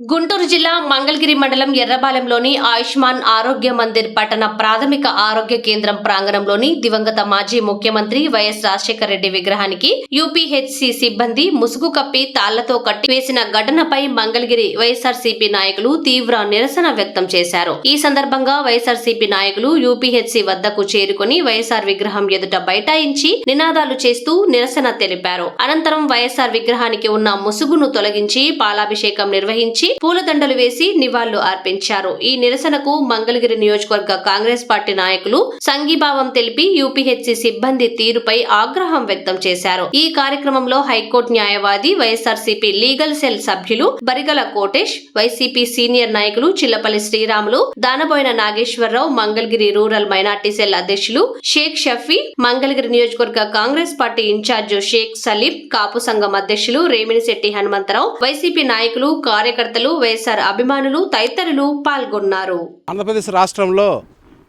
గుంటూరు జిల్లా మంగళగిరి మండలం ఎర్రబాలెంలోని ఆయుష్మాన్ ఆరోగ్య మందిర్ పట్టణ ప్రాథమిక ఆరోగ్య కేంద్రం ప్రాంగణంలోని దివంగత మాజీ ముఖ్యమంత్రి వైఎస్ రాజశేఖర రెడ్డి విగ్రహానికి యూపీహెచ్సి సిబ్బంది ముసుగు కప్పి తాళ్ళతో కట్టి వేసిన ఘటనపై మంగళగిరి వైఎస్ఆర్సీపీ నాయకులు తీవ్ర నిరసన వ్యక్తం చేశారు. ఈ సందర్భంగా వైఎస్ఆర్సీపీ నాయకులు యూపీహెచ్సి వద్దకు చేరుకుని వైఎస్ఆర్ విగ్రహం ఎదుట బైఠాయించి నినాదాలు చేస్తూ నిరసన తెలిపారు. అనంతరం వైఎస్ఆర్ విగ్రహానికి ఉన్న ముసుగును తొలగించి పాలాభిషేకం నిర్వహించి పూలదండలు వేసి నివాళులు అర్పించారు. ఈ నిరసనకు మంగళగిరి నియోజకవర్గ కాంగ్రెస్ పార్టీ నాయకులు సంఘీభావం తెలిపి యూపీహెచ్సి సిబ్బంది తీరుపై ఆగ్రహం వ్యక్తం చేశారు. ఈ కార్యక్రమంలో హైకోర్టు న్యాయవాది వైఎస్ఆర్సీపీ లీగల్ సెల్ సభ్యులు బరిగల కోటేష్ వైసీపీ సీనియర్ నాయకులు Chillapalli Sriramulu Danaboina Nageswararao Mangalagiri rural minority cell అధ్యక్షులు షేక్ షఫీ మంగళగిరి నియోజకవర్గ కాంగ్రెస్ పార్టీ ఇన్ఛార్జ్ షేక్ సలీం కాపు సంఘం అధ్యక్షులు రేమినిశెట్టి హనుమంతరావు వైసీపీ నాయకులు కార్యకర్త కార్యకర్తలు వైఎస్ఆర్ అభిమానులు తదితరులు పాల్గొన్నారు. ఆంధ్రప్రదేశ్ రాష్ట్రంలో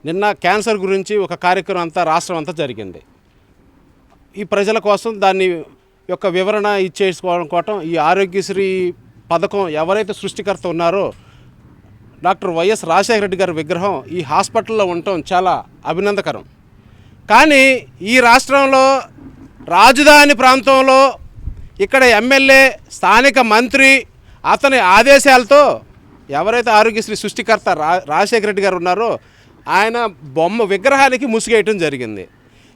నిన్న క్యాన్సర్ గురించి ఒక కార్యక్రమం అంతా రాష్ట్రం అంతా జరిగింది. ఈ ప్రజల కోసం దాన్ని యొక్క వివరణ ఇచ్చేసుకోవడం కోసం ఈ ఆరోగ్యశ్రీ పథకం ఎవరైతే సృష్టికర్త ఉన్నారో డాక్టర్ వైఎస్ రాజశేఖర రెడ్డి గారి విగ్రహం ఈ హాస్పిటల్లో ఉండటం చాలా అభినందకరం. కానీ ఈ రాష్ట్రంలో రాజధాని ప్రాంతంలో ఇక్కడ ఎమ్మెల్యే స్థానిక మంత్రి అతని ఆదేశాలతో ఎవరైతే ఆరోగ్యశ్రీ సృష్టికర్త రా రాజశేఖర రెడ్డి గారు ఉన్నారో ఆయన బొమ్మ విగ్రహానికి ముసుగేయటం జరిగింది.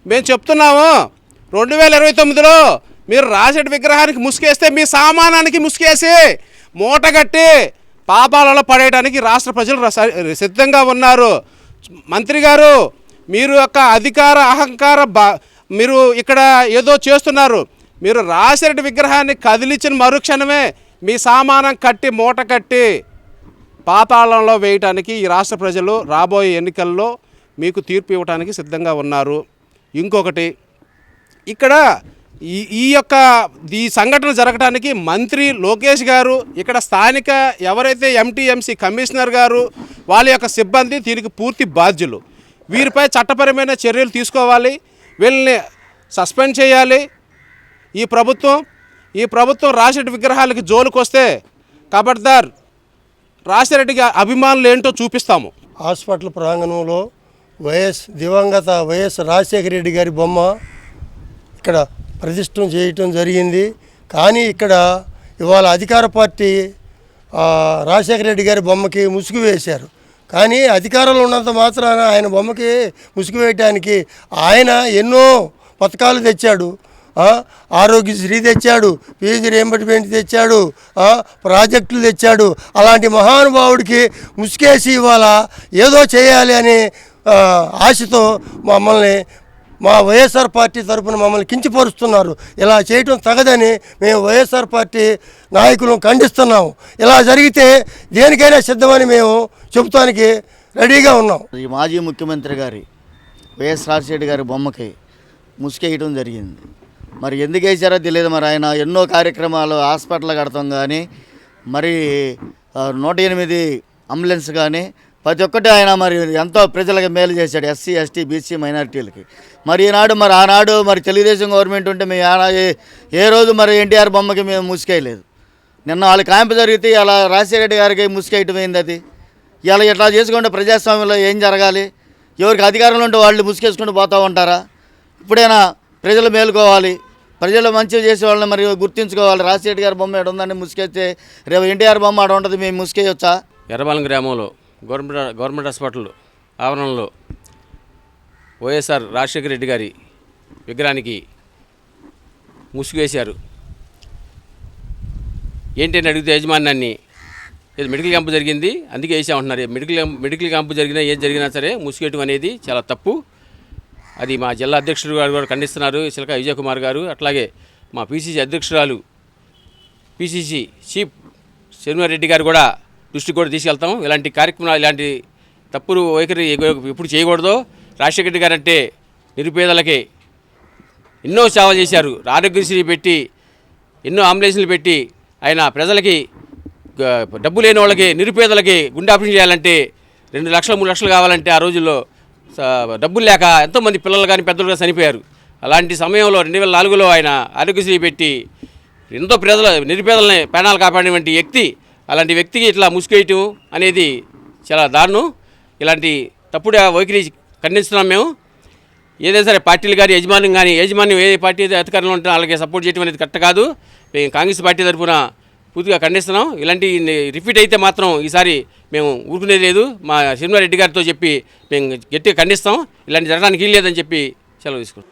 మేము చెప్తున్నాము రెండు వేల ఇరవై తొమ్మిదిలో మీరు రాజశేఖర విగ్రహానికి ముసుగేస్తే మీ సామానానికి ముసుగేసి మూటగట్టి పాపాలలో పడేయడానికి రాష్ట్ర ప్రజలు రస- సిద్ధంగా ఉన్నారు. మంత్రి గారు మీరు యొక్క అధికార అహంకార మీరు ఇక్కడ ఏదో చేస్తున్నారు. మీరు రాజశేఖర విగ్రహాన్ని కదిలించిన మరుక్షణమే మీ సామానం కట్టి మూట కట్టి పాతాళంలో వేయటానికి ఈ రాష్ట్ర ప్రజలు రాబోయే ఎన్నికల్లో మీకు తీర్పు ఇవ్వడానికి సిద్ధంగా ఉన్నారు. ఇంకొకటి ఇక్కడ ఈ ఈ యొక్క ఈ సంఘటన జరగడానికి మంత్రి లోకేష్ గారు ఇక్కడ స్థానిక ఎవరైతే ఎంటీఎంసీ కమిషనర్ గారు వాళ్ళ యొక్క సిబ్బంది దీనికి పూర్తి బాధ్యులు. వీరిపై చట్టపరమైన చర్యలు తీసుకోవాలి వీళ్ళని సస్పెండ్ చేయాలి. ఈ ప్రభుత్వం ఈ ప్రభుత్వం రాసిరెడ్డి విగ్రహాలకి జోలుకొస్తే కబడ్దార్ రాసిరెడ్డికి అభిమానులు ఏంటో చూపిస్తాము. హాస్పిటల్ ప్రాంగణంలో వైఎస్ దివంగత వైఎస్ రాజశేఖర రెడ్డి గారి బొమ్మ ఇక్కడ ప్రతిష్టం చేయటం జరిగింది. కానీ ఇక్కడ ఇవాళ అధికార పార్టీ రాజశేఖర రెడ్డి గారి బొమ్మకి ముసుగు వేశారు. కానీ అధికారంలో ఉన్నంత మాత్రాన ఆయన బొమ్మకి ముసుగు వేయటానికి ఆయన ఎన్నో పథకాలు తెచ్చాడు. ఆరోగ్యశ్రీ తెచ్చాడు ఫీజు రియంబర్స్మెంట్ తెచ్చాడు ప్రాజెక్టులు తెచ్చాడు. అలాంటి మహానుభావుడికి ముసుకేసి ఇవాళ ఏదో చేయాలి అనే ఆశతో మమ్మల్ని మా వైఎస్ఆర్ పార్టీ తరపున మమ్మల్ని కించపరుస్తున్నారు. ఇలా చేయటం తగదని మేము వైఎస్ఆర్ పార్టీ నాయకులను ఖండిస్తున్నాము. ఇలా జరిగితే దేనికైనా సిద్ధమని మేము చెబుతానికి రెడీగా ఉన్నాం. ఈ మాజీ ముఖ్యమంత్రి గారి వైఎస్ రాజశేఖర్ గారి బొమ్మకి ముసుకేయటం జరిగింది. మరి ఎందుకు వేసారో తెలియదు మరి. ఆయన ఎన్నో కార్యక్రమాలు హాస్పిటల్ కడతాం కానీ మరి నూట ఎనిమిది అంబులెన్స్ కానీ ప్రతి ఒక్కటి ఆయన మరి ఎంతో ప్రజలకు మేలు చేశాడు ఎస్సీ ఎస్టీ బీసీ మైనారిటీలకి. మరి ఈనాడు మరి ఆనాడు మరి తెలుగుదేశం గవర్నమెంట్ ఉంటే మేము ఆనా- ఏ- రోజు మరి ఎన్టీఆర్ బొమ్మకి మేము ముసుకేయలేదు. నిన్న వాళ్ళ కాంపు జరిగితే ఇలా రాజశేఖర రెడ్డి గారికి ముసుకేయటం అయింది అది? ఇలా ఇట్లా చేసుకుంటే ప్రజాస్వామ్యంలో ఏం జరగాలి? ఎవరికి అధికారంలో ఉంటే వాళ్ళు ముసుకేసుకుంటూ పోతూ ఉంటారా? ఇప్పుడైనా ప్రజలు మేలుకోవాలి. ప్రజలు మంచిగా చేసే వాళ్ళని మరి గుర్తించుకోవాలి. రాజశేఖర్ గారి బొమ్మ ఎక్కడ ఉందని ముసుకేస్తే రేపు ఎన్టీఆర్ బొమ్మ ఆడ ఉంటుంది మేము ముసుకేయొచ్చా ఎర్రబాలెం గ్రామంలో గవర్నమెంట్ గవర్నమెంట్ హాస్పిటల్ ఆవరణలో వైఎస్ఆర్ రాజశేఖర రెడ్డి గారి విగ్రహానికి ముసుగు ఏంటని అడిగితే యజమానాన్ని ఇది మెడికల్ క్యాంపు జరిగింది అందుకే వేసామంటున్నారు. మెడికల్ మెడికల్ క్యాంపు జరిగినా ఏం జరిగినా సరే ముసుగేయటం అనేది చాలా తప్పు. అది మా జిల్లా అధ్యక్షుడు గారు కూడా ఖండిస్తున్నారు. చిలక విజయ్ కుమార్ గారు అట్లాగే మా పిసిసి అధ్యక్షురాలు పిసిసి చీఫ్ శనివారెడ్డి గారు కూడా దృష్టికి కూడా తీసుకెళ్తాం. ఇలాంటి కార్యక్రమాలు ఇలాంటి తప్పులు వైఖరి ఎప్పుడు చేయకూడదు. రాజశేఖర రెడ్డి గారు అంటే నిరుపేదలకి ఎన్నో సేవలు చేశారు. ఆరోగ్యశ్రీ పెట్టి ఎన్నో అంబులెన్స్లు పెట్టి ఆయన ప్రజలకి డబ్బు లేని వాళ్ళకి నిరుపేదలకి గుండె ఆపరేషన్ చేయాలంటే రెండు లక్షలు మూడు లక్షలు కావాలంటే ఆ రోజుల్లో డబ్బులు లేక ఎంతోమంది పిల్లలు కానీ పెద్దలు కానీ చనిపోయారు. అలాంటి సమయంలో రెండు వేల నాలుగులో ఆయన ఆరోగ్యశ్రీ పెట్టి ఎంతో ప్రజల నిరుపేదలని ప్రాణాలు కాపాడినటువంటి వ్యక్తి అలాంటి వ్యక్తికి ఇట్లా ముసుకేయటం అనేది చాలా దారుణం. ఇలాంటి తప్పుడు వైఖరి ఖండిస్తున్నాం మేము. ఏదైనా సరే పార్టీలు కానీ యజమాన్యం కానీ యజమాన్యం ఏ పార్టీ అధికారంలో ఉంటే వాళ్ళకి సపోర్ట్ చేయడం అనేది కరెక్ట్ కాదు. మేము కాంగ్రెస్ పార్టీ తరఫున పూర్తిగా ఖండిస్తున్నాం. ఇలాంటి రిపీట్ అయితే మాత్రం ఈసారి మేము ఊరుకునేది లేదు. మా రెడ్డి గారితో చెప్పి మేము గట్టిగా ఖండిస్తాం. ఇలాంటి జరగడానికి వీలు లేదని చెప్పి సెలవు తీసుకుంటాం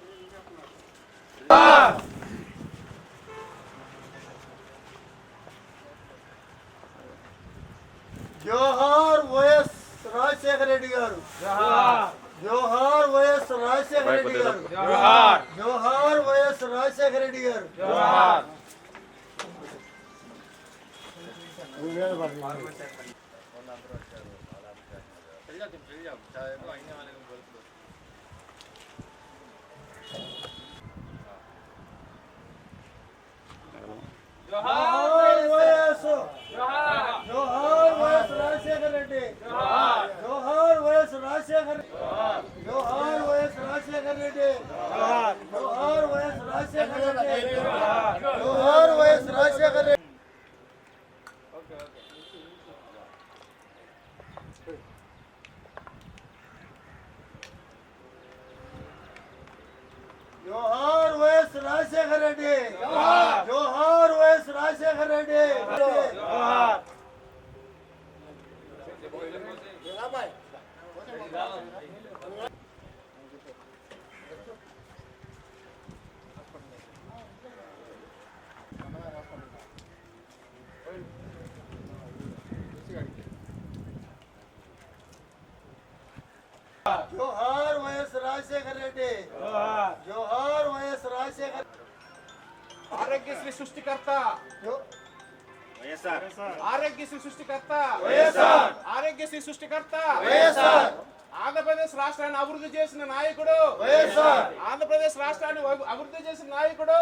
జోహార్ వైఎస్ రాజశేఖర రెడ్డి గారు. జోహార్ వైఎస్ రాజశేఖర రెడ్డి గారు. జోహార్ వైఎస్ రాజశేఖర రెడ్డి గారు. జోహార్. వైఎస్ జోహార్ వైఎస్ రాజశేఖర రెడ్డి. జోహార్ వైఎస్ రాజశేఖర జోహార్ వైఎస్ రాజశేఖర రెడ్డి జోహార్ వైఎస్ రాజశేఖర రెడ్డి జోహార్ వైఎస్ రాజశేఖర రెడ్డి జోహార్ వైఎస్ రాజశేఖర రెడ్డి జోహార్ వైఎస్ రాజశేఖర రెడ్డి జోహార్ జోహార్ వైఎస్ రాజశేఖర రెడ్డి జోహార్ వైఎస్ రాజశేఖర ఆరోగ్యశ్రీ సృష్టికర్త. ఆరోగ్యశ్రీ సృష్టికర్త. ఆరోగ్యశ్రీ సృష్టికర్త. ఆంధ్రప్రదేశ్ రాష్ట్రాన్ని అభివృద్ధి చేసిన నాయకుడు. ఆంధ్రప్రదేశ్ రాష్ట్రాన్ని అభి- అభివృద్ధి చేసిన నాయకుడు.